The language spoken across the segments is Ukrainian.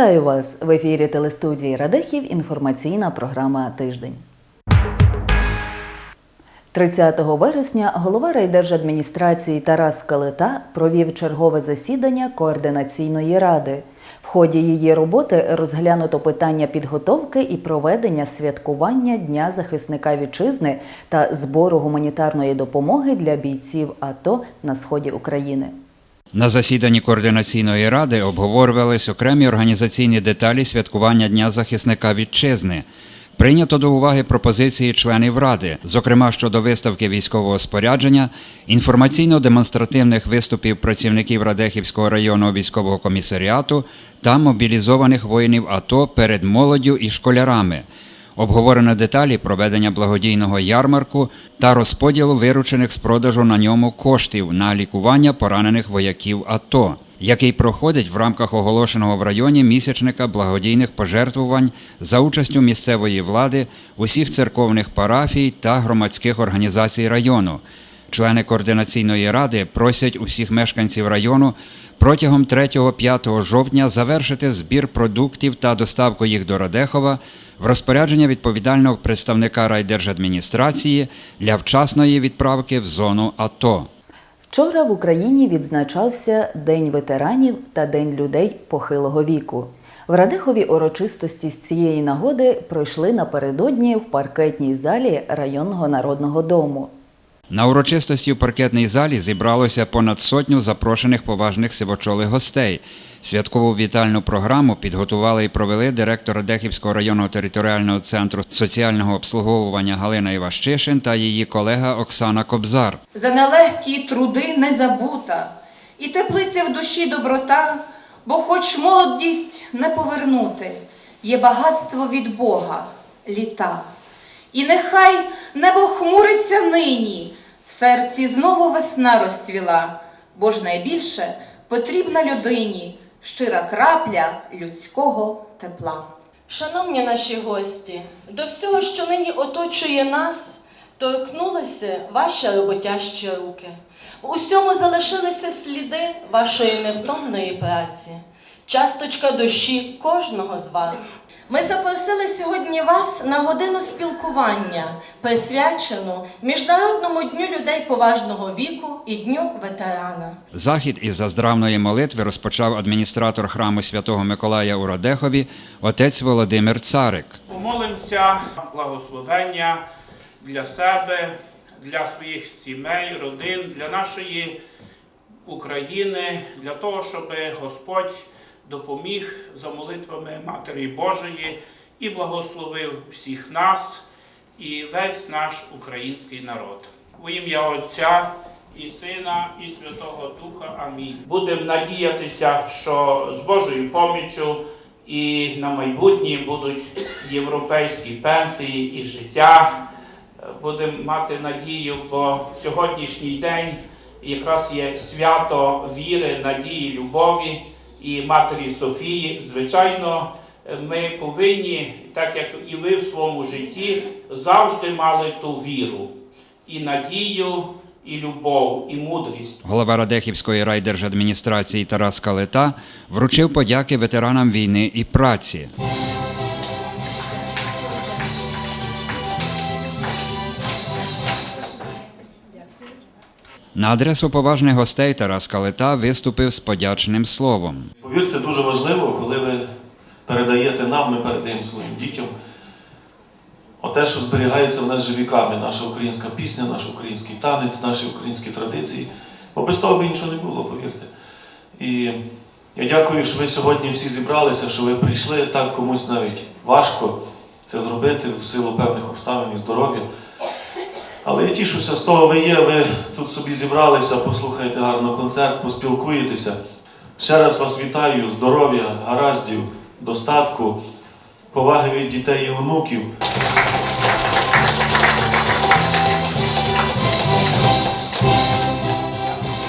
Вітаю вас в ефірі телестудії Радехів. Інформаційна програма Тиждень. 30 вересня голова райдержадміністрації Тарас Калита провів чергове засідання координаційної ради. В ході її роботи розглянуто питання підготовки і проведення святкування Дня захисника вітчизни та збору гуманітарної допомоги для бійців АТО на сході України. На засіданні координаційної ради обговорювались окремі організаційні деталі святкування Дня захисника вітчизни. Прийнято до уваги пропозиції членів ради, зокрема щодо виставки військового спорядження, інформаційно-демонстративних виступів працівників Радехівського районного військового комісаріату та мобілізованих воїнів АТО перед молоддю і школярами. Обговорено деталі проведення благодійного ярмарку та розподілу виручених з продажу на ньому коштів на лікування поранених вояків АТО, який проходить в рамках оголошеного в районі місячника благодійних пожертвувань за участю місцевої влади, усіх церковних парафій та громадських організацій району. Члени координаційної ради просять усіх мешканців району протягом 3-5 жовтня завершити збір продуктів та доставку їх до Радехова в розпорядження відповідального представника райдержадміністрації для вчасної відправки в зону АТО. Вчора в Україні відзначався День ветеранів та День людей похилого віку. В Радехові урочистості з цієї нагоди пройшли напередодні в паркетній залі районного народного дому. На урочистості в паркетній залі зібралося понад сотню запрошених поважних сивочолих гостей. Святкову вітальну програму підготували і провели директор Радехівського районного територіального центру соціального обслуговування Галина Іващишин та її колега Оксана Кобзар. За нелегкі труди не забута, і теплиця в душі доброта, бо хоч молодість не повернути, є багатство від Бога, літа. І нехай небо хмуриться нині, серці знову весна розцвіла, бо ж найбільше потрібна людині щира крапля людського тепла. Шановні наші гості, до всього, що нині оточує нас, торкнулися ваші роботящі руки. В усьому залишилися сліди вашої невтомної праці, часточка душі кожного з вас. Ми запросили сьогодні вас на годину спілкування, присвячену Міжнародному дню людей поважного віку і Дню ветерана. Захід із заздравної молитви розпочав адміністратор храму Святого Миколая у Радехові отець Володимир Царик. Помолимося благословення для себе, для своїх сімей, родин, для нашої України, для того, щоб Господь допоміг за молитвами Матері Божої і благословив всіх нас і весь наш український народ. У ім'я Отця і Сина, і Святого Духа. Амінь. Будемо надіятися, що з Божою поміччю і на майбутнє будуть європейські пенсії і життя. Будемо мати надію, бо сьогоднішній день якраз є свято віри, надії, любові і Матері Софії. Звичайно, ми повинні, так як і ви в своєму житті, завжди мали ту віру і надію, і любов, і мудрість. Голова Радехівської райдержадміністрації Тарас Калета вручив подяки ветеранам війни і праці. На адресу поважних гостей Тарас Калета виступив з подячним словом. Повірте, дуже важливо, коли ви передаєте нам, ми передаємо своїм дітям. Оте, що зберігається в нас же віками, наша українська пісня, наш український танець, наші українські традиції. Бо без того б нічого не було, повірте. І я дякую, що ви сьогодні всі зібралися, що ви прийшли так комусь навіть важко це зробити в силу певних обставин і здоров'я. Але я тішуся, з того ви є, ви тут собі зібралися, послухаєте гарно концерт, поспілкуєтеся. Ще раз вас вітаю, здоров'я, гараздів, достатку, поваги від дітей і онуків.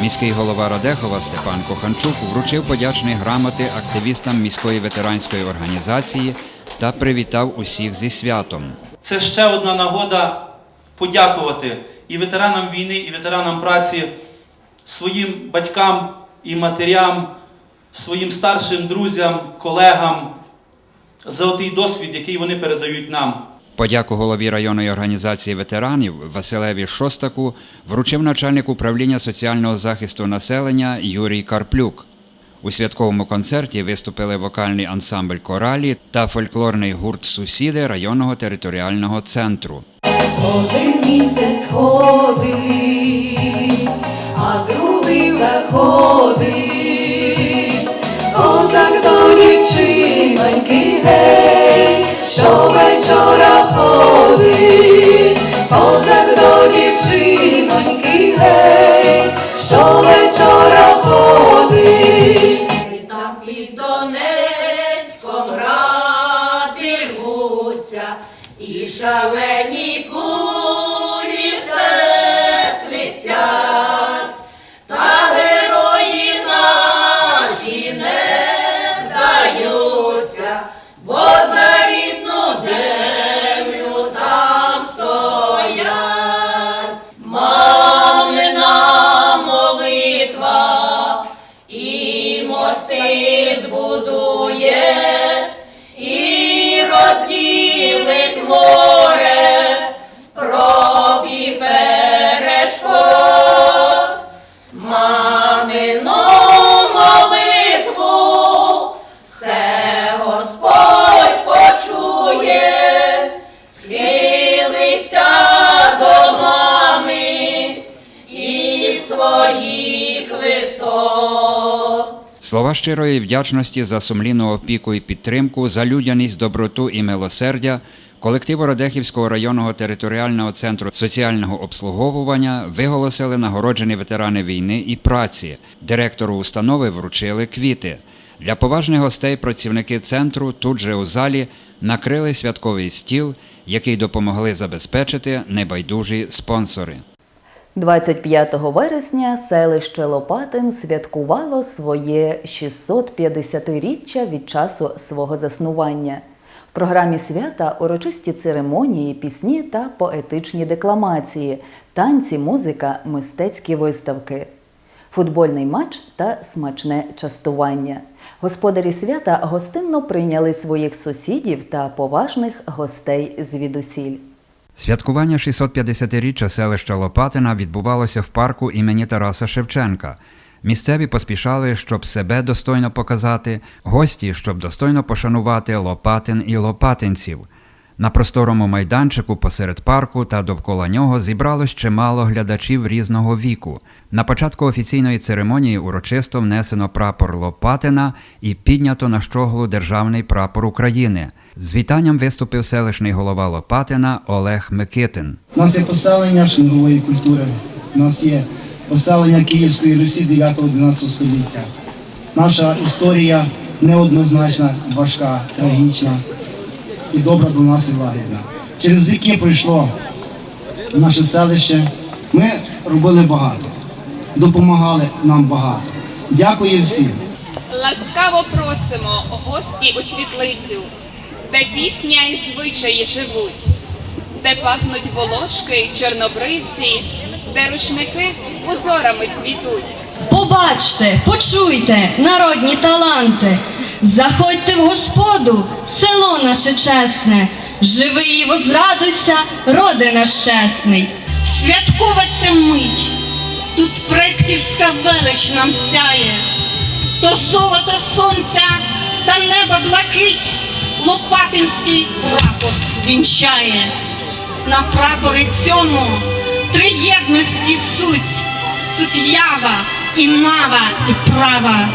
Міський голова Радехова Степан Коханчук вручив подячні грамоти активістам міської ветеранської організації та привітав усіх зі святом. Це ще одна нагода подякувати і ветеранам війни, і ветеранам праці, своїм батькам і матерям своїм старшим друзям, колегам за той досвід, який вони передають нам. Подяку голові районної організації ветеранів Василеві Шостаку вручив начальник управління соціального захисту населення Юрій Карплюк. У святковому концерті виступили вокальний ансамбль коралі та фольклорний гурт Сусіди районного територіального центру. Один місяць ходить, а другий заходить. Козак до дівчиноньки, гей, щовечора ходить. Козак до дівчиноньки, гей, щовечора ходить. Слова щирої вдячності за сумлінну опіку і підтримку, за людяність, доброту і милосердя колективу Радехівського районного територіального центру соціального обслуговування виголосили нагороджені ветерани війни і праці. Директору установи вручили квіти. Для поважних гостей працівники центру тут же у залі накрили святковий стіл, який допомогли забезпечити небайдужі спонсори. 25 вересня селище Лопатин святкувало своє 650-річчя від часу свого заснування. В програмі свята урочисті церемонії, пісні та поетичні декламації, танці, музика, мистецькі виставки, футбольний матч та смачне частування. Господарі свята гостинно прийняли своїх сусідів та поважних гостей звідусіль. Святкування 650-річчя селища Лопатина відбувалося в парку імені Тараса Шевченка. Місцеві поспішали, щоб себе достойно показати, гості, щоб достойно пошанувати Лопатин і лопатинців. На просторому майданчику посеред парку та довкола нього зібралось чимало глядачів різного віку. На початку офіційної церемонії урочисто внесено прапор Лопатина і піднято на щоглу державний прапор України. З вітанням виступив селищний голова Лопатина Олег Микитин. У нас є поставлення шингової культури, у нас є поставлення Київської Русі 9-11 століття. Наша історія неоднозначна, важка, трагічна і добра до нас і лагідна. Через віки пройшло наше селище. Ми робили багато, допомагали нам багато. Дякую всім. Ласкаво просимо гості у світлицю, де пісня і звичаї живуть, де пахнуть волошки й чорнобриці, де рушники узорами цвітуть. Побачте, почуйте, народні таланти. Заходьте в господу, село наше чесне. Живи і возрадуйся, роди наш чесний. Святкова мить, тут предківська велич нам сяє, то золото сонця та неба блакить, Лопатинський прапор вінчає. На прапорі цьому три єдності суть, тут ява і нава, і права.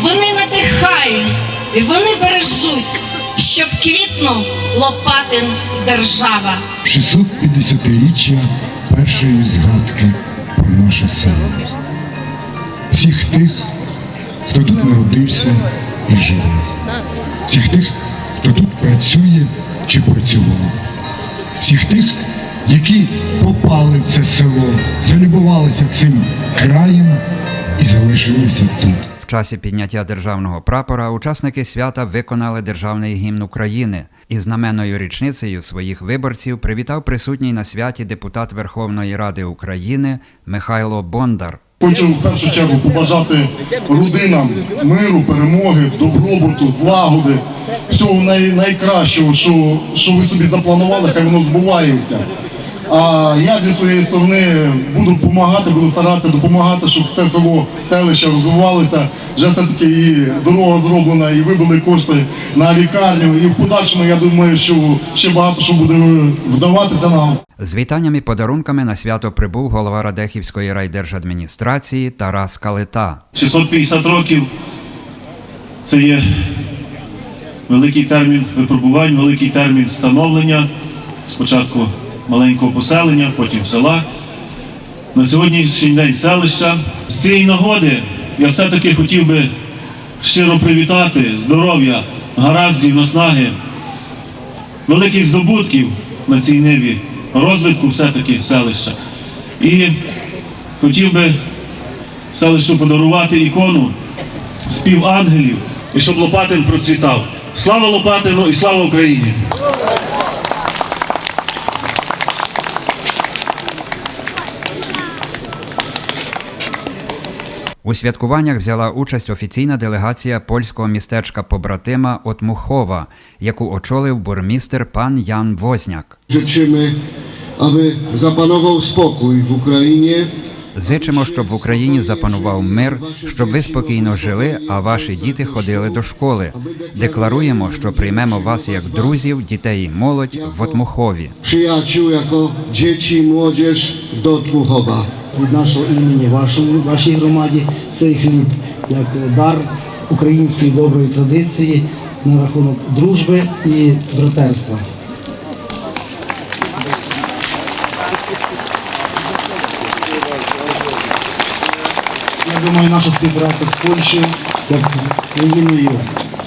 Вони надихають і вони бережуть, щоб квітнув Лопатин держава. 650-річчя першої згадки наше село. Всіх тих, хто тут народився і живе. Всіх тих, хто тут працює чи працював. Всіх тих, які попали в це село, залюбувалися цим краєм і залишилися тут. В часі підняття державного прапора учасники свята виконали державний гімн України і знаменною річницею своїх виборців привітав присутній на святі депутат Верховної Ради України Михайло Бондар. Хочу в першу чергу побажати родинам миру, перемоги, добробуту, злагоди, всього най- найкращого, що, що ви собі запланували, хай воно збувається. А я зі своєї сторони буду допомагати, буду старатися допомагати, щоб це село, селище розвивалося. Вже все-таки і дорога зроблена, і вибили кошти на лікарню. І в подальшому я думаю, що ще багато що буде вдаватися нам. З вітанням і подарунками на свято прибув голова Радехівської райдержадміністрації Тарас Калита. 650 років це є великий термін випробувань, великий термін становлення. Спочатку маленького поселення, потім села. На сьогоднішній день селища. З цієї нагоди я все-таки хотів би щиро привітати здоров'я, гараздів, наснаги, великих здобутків на цій ниві, розвитку все-таки селища. І хотів би селищу подарувати ікону спів ангелів і щоб Лопатин процвітав. Слава Лопатину і слава Україні! У святкуваннях взяла участь офіційна делегація польського містечка побратима Отмухова, яку очолив бурмістер пан Ян Возняк. Życzymy, аби запанував спокій в Ukrainie, Зичимо, щоб в Україні запанував мир, щоб ви спокійно жили, а ваші діти ходили до школи. Декларуємо, що приймемо вас як друзів, дітей і молодь в Отмухові. przyjaciół jako dzieci młodzież do Tmuchowa. від нашого імені, вашої, вашій громаді цей хліб як дар української доброї традиції на рахунок дружби і братерства. Думаю, наша співпраця з Польщею, як країною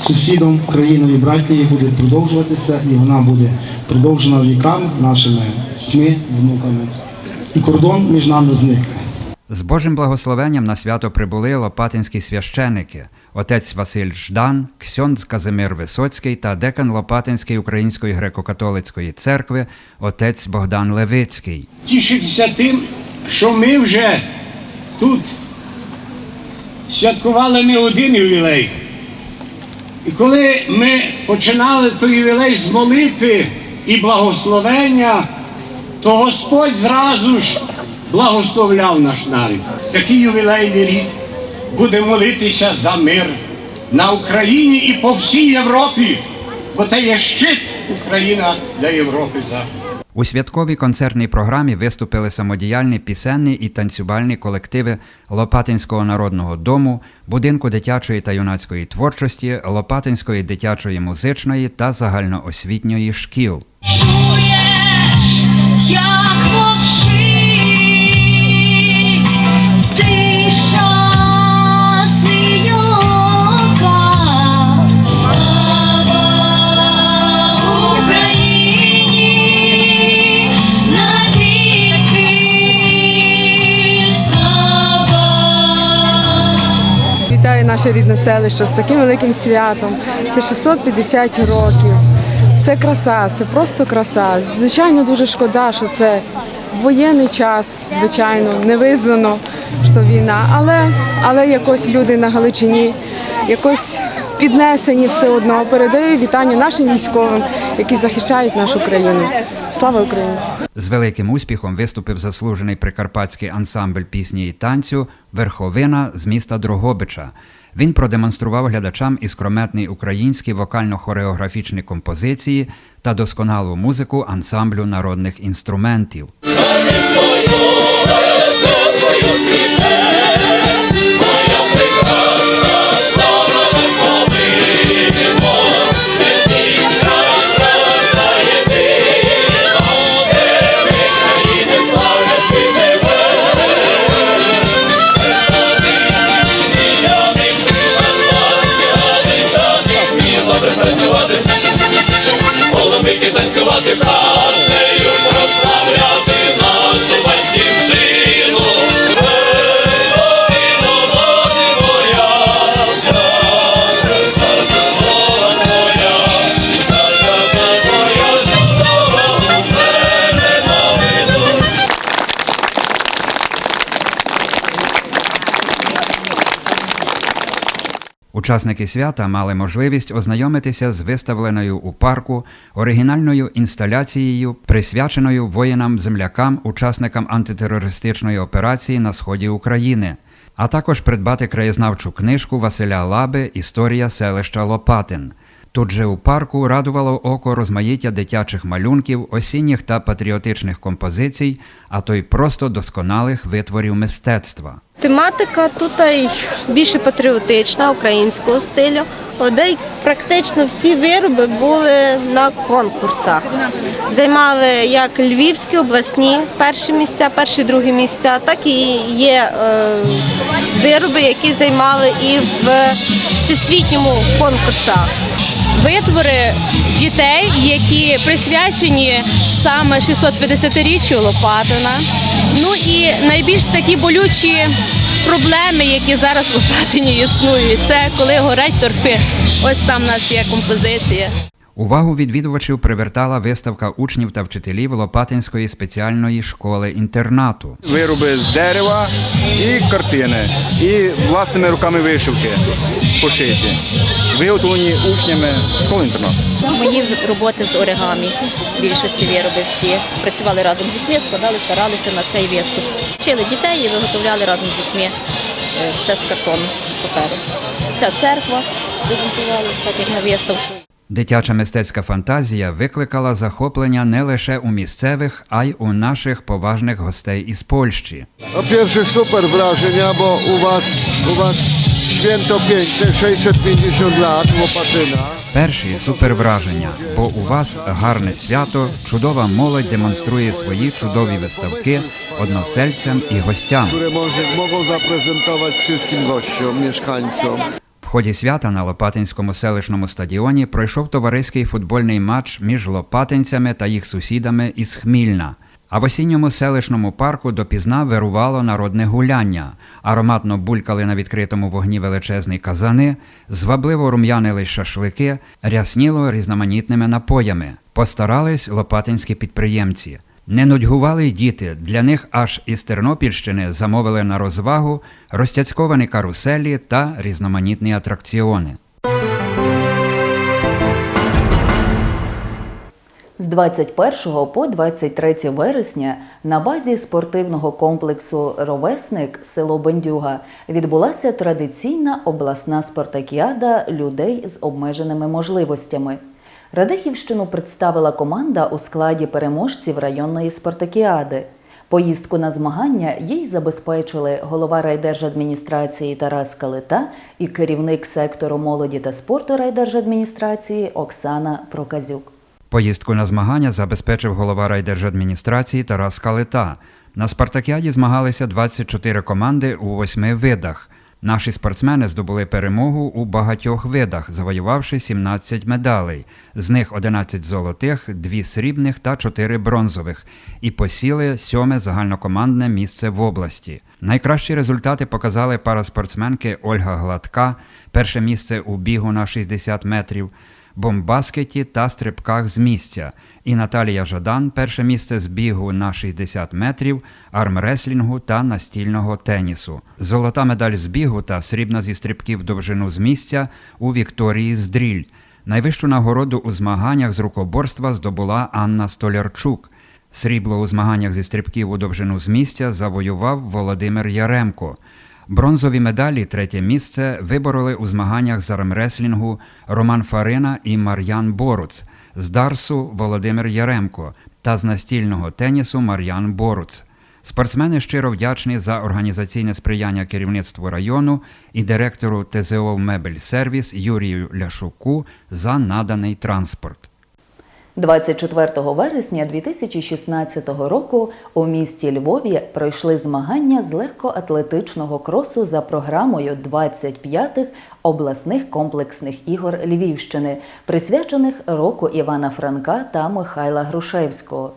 сусідом, країною братією буде продовжуватися і вона буде продовжена віками нашими дітьми, внуками. І кордон між нами зникне. З Божим благословенням на свято прибули лопатинські священики, отець Василь Ждан, ксьондз Казимир Висоцький та декан Лопатинської Української греко-католицької церкви, отець Богдан Левицький. тішитися тим, що ми вже тут святкували не один ювілей. І коли ми починали той ювілей з молитви і благословення, то Господь зразу ж благословляв наш народ. Такий ювілейний рік буде молитися за мир на Україні і по всій Європі, бо це є щит Україна для Європи. У святковій концертній програмі виступили самодіяльні пісенні і танцювальні колективи Лопатинського народного дому, будинку дитячої та юнацької творчості, Лопатинської дитячої музичної та загальноосвітньої шкіл. як мовчить наше рідне селище з таким великим святом. Це 650 років. Це краса, це просто краса. Звичайно, дуже шкода, що це воєнний час, звичайно, не визнано, що війна, але, але якось люди на Галичині якось піднесені все одно. Передаю вітання нашим військовим, які захищають нашу країну. Слава Україні! З великим успіхом виступив заслужений прикарпатський ансамбль пісні і танцю Верховина з міста Дрогобича. Він продемонстрував глядачам іскрометний українські вокально-хореографічні композиції та досконалу музику ансамблю народних інструментів. Учасники свята мали можливість ознайомитися з виставленою у парку оригінальною інсталяцією, присвяченою воїнам-землякам, учасникам антитерористичної операції на сході України, а також придбати краєзнавчу книжку Василя Лаби Історія селища Лопатин. Тут же у парку радувало око розмаїття дитячих малюнків, осінніх та патріотичних композицій, а то й просто досконалих витворів мистецтва. Тематика тут більше патріотична, українського стилю. Де практично всі вироби були на конкурсах. Займали як львівські обласні перші місця, перші другі місця, так і є е, вироби, які займали і в всесвітньому конкурсах. Витвори дітей, які присвячені саме 650-річчю Лопатина. Ну і найбільш такі болючі проблеми, які зараз в Лопатині існують, це коли горять торфи. Ось там у нас є композиція. Увагу відвідувачів привертала виставка учнів та вчителів Лопатинської спеціальної школи-інтернату. Вироби з дерева і картини, і власними руками вишивки пошиті, виготовлені учнями школи інтернату. Мої роботи з оригамі, більшості вироби всі. Працювали разом з дітьми, складали, старалися на цей виступ. Вчили дітей і виготовляли разом з дітьми е, все з картону, з паперу. Ця церква презентували, так як на виставку. Дитяча мистецька фантазія викликала захоплення не лише у місцевих, а й у наших поважних гостей із Польщі. Po pierwsze super wrażenia, bo u was, u was święto piękne, 650 lat Łopatyna. Перші супервраження, бо у вас гарне свято, чудова молодь демонструє свої чудові виставки односельцям і гостям. które może, mogą zaprezentować wszystkim gościom, mieszkańcom. В ході свята на Лопатинському селищному стадіоні пройшов товариський футбольний матч між лопатинцями та їх сусідами із Хмільна. А в осінньому селищному парку допізна вирувало народне гуляння. Ароматно булькали на відкритому вогні величезні казани, звабливо рум'янили шашлики, рясніло різноманітними напоями. Постарались лопатинські підприємці. Не нудьгували діти. Для них аж із Тернопільщини замовили на розвагу розцяцьковані каруселі та різноманітні атракціони. З 21 по 23 вересня на базі спортивного комплексу Ровесник село Бендюга відбулася традиційна обласна спартакіада людей з обмеженими можливостями. Радехівщину представила команда у складі переможців районної спартакіади. Поїздку на змагання їй забезпечили голова райдержадміністрації Тарас Калита і керівник сектору молоді та спорту райдержадміністрації Оксана Проказюк. Поїздку на змагання забезпечив голова райдержадміністрації Тарас Калита. На спартакіаді змагалися 24 команди у восьми видах. Наші спортсмени здобули перемогу у багатьох видах, завоювавши 17 медалей, з них 11 золотих, 2 срібних та 4 бронзових, і посіли сьоме загальнокомандне місце в області. Найкращі результати показали параспортсменки Ольга Гладка, перше місце у бігу на 60 метрів, бомбаскеті та стрибках з місця. І Наталія Жадан перше місце з бігу на 60 метрів, армреслінгу та настільного тенісу. Золота медаль з бігу та срібна зі стрибків довжину з місця у Вікторії Здріль. Найвищу нагороду у змаганнях з рукоборства здобула Анна Столярчук. Срібло у змаганнях зі стрибків у довжину з місця завоював Володимир Яремко. Бронзові медалі третє місце вибороли у змаганнях з армреслінгу Роман Фарина і Мар'ян Боруц, з Дарсу Володимир Яремко та з настільного тенісу Мар'ян Боруц. Спортсмени щиро вдячні за організаційне сприяння керівництву району і директору ТЗО Мебель Сервіс Юрію Ляшуку за наданий транспорт. 24 вересня 2016 року у місті Львові пройшли змагання з легкоатлетичного кросу за програмою 25-х обласних комплексних ігор Львівщини, присвячених року Івана Франка та Михайла Грушевського.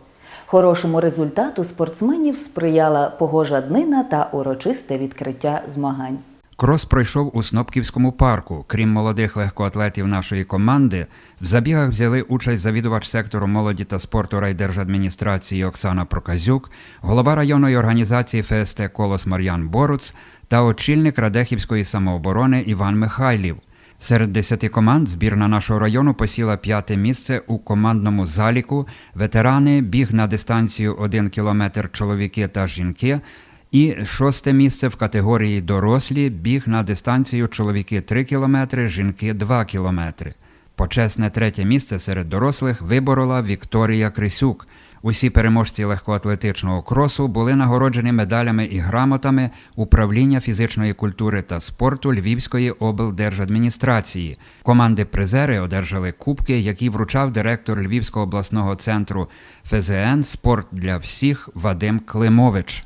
Хорошому результату спортсменів сприяла погожа днина та урочисте відкриття змагань. Крос пройшов у Снопківському парку. Крім молодих легкоатлетів нашої команди, в забігах взяли участь завідувач сектору молоді та спорту райдержадміністрації Оксана Проказюк, голова районної організації ФСТ Колос Мар'ян Боруц та очільник Радехівської самооборони Іван Михайлів. Серед 10 команд збірна нашого району посіла п'яте місце у командному заліку. Ветерани біг на дистанцію 1 кілометр чоловіки та жінки. І шосте місце в категорії дорослі біг на дистанцію чоловіки 3 кілометри, жінки 2 кілометри. Почесне третє місце серед дорослих виборола Вікторія Крисюк. Усі переможці легкоатлетичного кросу були нагороджені медалями і грамотами управління фізичної культури та спорту Львівської облдержадміністрації. Команди призери одержали кубки, які вручав директор Львівського обласного центру ФЗН Спорт для всіх Вадим Климович.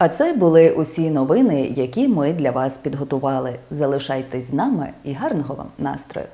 А це були усі новини, які ми для вас підготували. Залишайтесь з нами і гарного вам настрою!